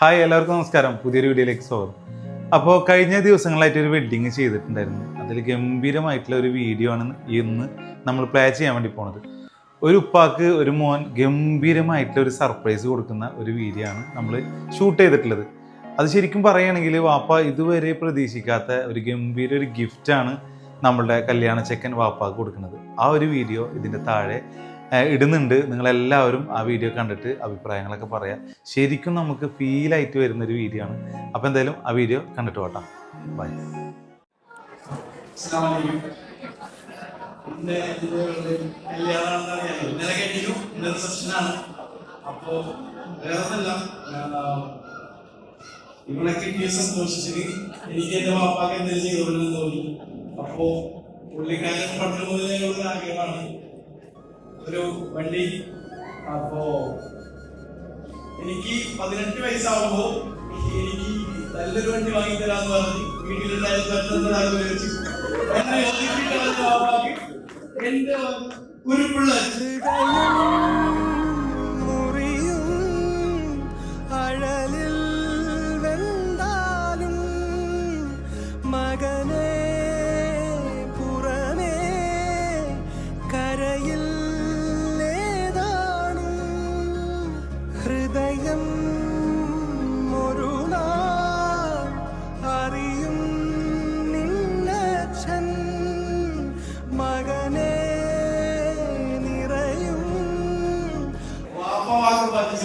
Hi എല്ലാവർക്കും നമസ്കാരം. പുതിയൊരു വീഡിയോയിലേക്ക് സ്വാഗതം. അപ്പോൾ കഴിഞ്ഞ ദിവസങ്ങളായിട്ട് ഒരു വെഡ്ഡിങ് ചെയ്തിട്ടുണ്ടായിരുന്നു. അതിൽ ഗംഭീരമായിട്ടുള്ള ഒരു വീഡിയോ ആണ് ഇന്ന് നമ്മൾ പ്ലേ ചെയ്യാൻ വേണ്ടി പോണത്. ഒരു ഉപ്പാക്ക് ഒരു മോൻ ഗംഭീരമായിട്ടുള്ള ഒരു സർപ്രൈസ് കൊടുക്കുന്ന ഒരു വീഡിയോ ആണ് നമ്മൾ ഷൂട്ട് ചെയ്തിട്ടുള്ളത്. അത് ശരിക്കും പറയുകയാണെങ്കിൽ വാപ്പ ഇതുവരെ പ്രതീക്ഷിക്കാത്ത ഒരു ഗംഭീര ഒരു ഗിഫ്റ്റാണ് നമ്മളുടെ കല്യാണ ചെക്കൻ വാപ്പാക്ക് കൊടുക്കുന്നത്. ആ ഒരു വീഡിയോ ഇതിന്റെ താഴെ ഇടുന്നുണ്ട്. നിങ്ങളെല്ലാവരും ആ വീഡിയോ കണ്ടിട്ട് അഭിപ്രായങ്ങളൊക്കെ പറയാം. ശരിക്കും നമുക്ക് ഫീലായിട്ട് വരുന്നൊരു വീഡിയോ ആണ്. അപ്പോൾ എന്തായാലും ആ വീഡിയോ കണ്ടിട്ട് പോട്ടാം. ബൈ അസ്സലാമലൈക്കും. ഇന്ന് ഇത് ഒരു കല്യാണമാണെന്ന് അറിയാലോ. ഇന്നലെ കഴിഞ്ഞു ഇന്ന് റിസപ്ഷനാണ് അപ്പോ വേറെ ഒന്നല്ല ഇവിടെ കിട്ടിയ സന്തോഷത്തിന് എനിക്ക് എന്റെ വാപ്പാക്ക് എന്തെങ്കിലും ചെയ്തോളെന്ന് തോന്നി. അപ്പോ പുള്ളിക്കാരൻ പണ്ട് മുതലേ ഉള്ള ആഗ്രഹമാണ്. ഒരു വണ്ടി. അപ്പോ എനിക്ക് പതിനെട്ട് വയസ്സാവുമ്പോ എനിക്ക് നല്ലൊരു വണ്ടി വാങ്ങിത്തരാന്ന് പറഞ്ഞ് വീട്ടിലുണ്ടായിരുന്ന എന്റെ കുരുപ്പുള്ള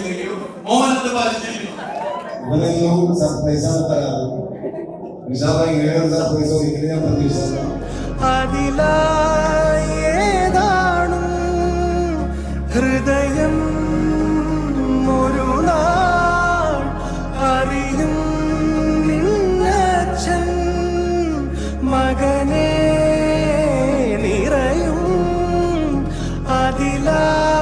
പാലിച്ചില്ലെങ്കിലും മോഹനത്തെ പാലിച്ചില്ല ഇവനെന്നും സർപ്രൈസാണ് തരാറ് ഇൻഷാല്ലാ ഇങ്ങനെ സർപ്രൈസ് ഒരിക്കലും ഞാൻ പ്രതീക്ഷിച്ചില്ല അതിലായി ഹൃദയം ഒരു നാൾ അറിയും നിന്നച്ഛൻ മകനെ നിറയും. അതിലായി